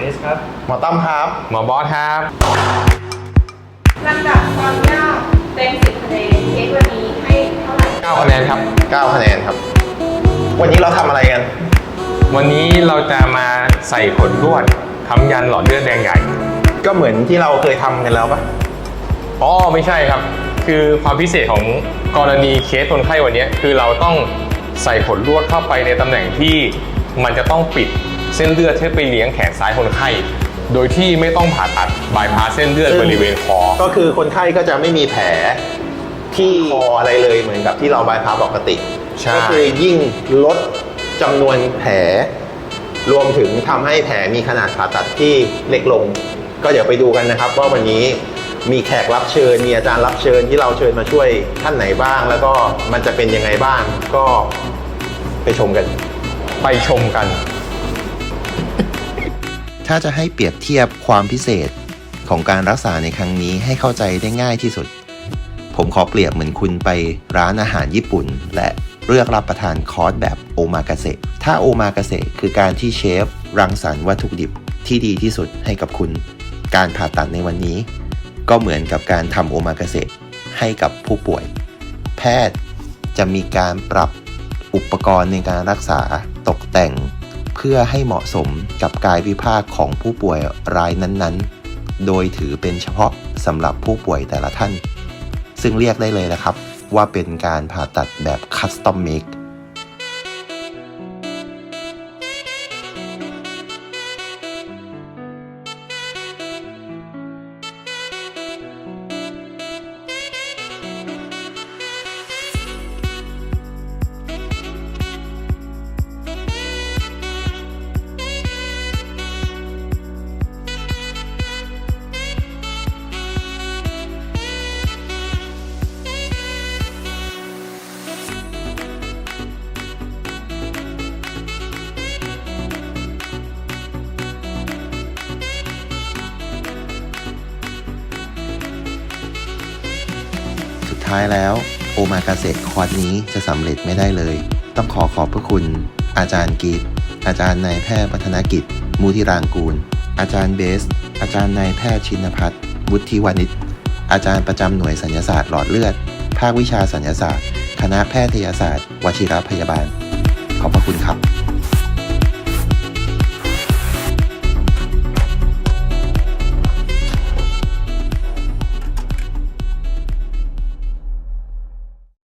เอสครับ หมอตั้มครับ หมอบอสครับ ลำดับความยากเต็มสิบคะแนนเคสวันนี้ให้เท่าไหร่9 คะแนนครับ 9 คะแนนครับ วันนี้เราทำอะไรกัน วันนี้เราจะมาใส่ขนลวดค้ำยันหลอดเลือดแดงใหญ่ ก็เหมือนที่เราเคยทำกันแล้วปะอ๋อไม่ใช่ครับ คือความพิเศษของกรณีเคสคนไข้วันนี้คือเราต้องใส่ขนลวดเข้าไปในตำแหน่งที่มันจะต้องปิด เส้นเลือดที่ไปเลี้ยงแขนซ้ายคนไข้ โดยที่ไม่ต้องผ่าตัดบายพาสเส้นเลือดบริเวณคอ ก็คือคนไข้ก็จะไม่มีแผลที่คออะไรเลยเหมือนกับที่เราบายพาสปกติใช่ก็คือยิ่งลดจำนวนแผล รวมถึงทำให้แผลมีขนาดผ่าตัดที่เล็กลง ก็เดี๋ยวไปดูกันนะครับ ว่าวันนี้มีแขกรับเชิญ มีอาจารย์รับเชิญที่เราเชิญมาช่วยท่านไหนบ้าง แล้วก็มันจะเป็นยังไงบ้างก็ไปชมกัน ไปชมกัน ถ้าจะให้เปรียบเทียบความพิเศษของการรักษาในครั้งนี้ให้เข้าใจได้ง่ายที่สุด ผมขอเปรียบเหมือนคุณไปร้านอาหารญี่ปุ่น และเลือกรับประทานคอร์สแบบโอมากาเสะถ้าโอมากาเสะคือการที่เชฟรังสรรค์วัตถุดิบที่ดีที่สุดให้กับคุณ การผ่าตัดในวันนี้ ก็เหมือนกับการทำโอมากาเสะให้กับผู้ป่วย แพทย์จะมีการปรับอุปกรณ์ในการรักษาตกแต่ง พื่อให้เหมาะสมกับกายวิภาคของผู้ป่วยรายนั้นๆ โดยถือเป็นเฉพาะสำหรับผู้ป่วยแต่ละท่าน ซึ่งเรียกได้เลยนะครับ ว่าเป็นการผ่าตัดแบบคัสตอมเมค ท้ายแล้ว โอมากาเสะคอร์สนี้จะสำเร็จไม่ได้เลย ต้องขอขอบพระคุณ อาจารย์กีตอาจารย์นายแพทย์วัฒนกิจ มูทิรางกูล อาจารย์เบส อาจารย์นายแพทย์ชินพัฒน์วุฒิวานิชอาจารย์ประจำหน่วยสัญญาศาสตร์หลอดเลือด ภาควิชาสัญญาศาสตร์ คณะแพทยศาสตร์ วชิรพยาบาล ขอบพระคุณครับ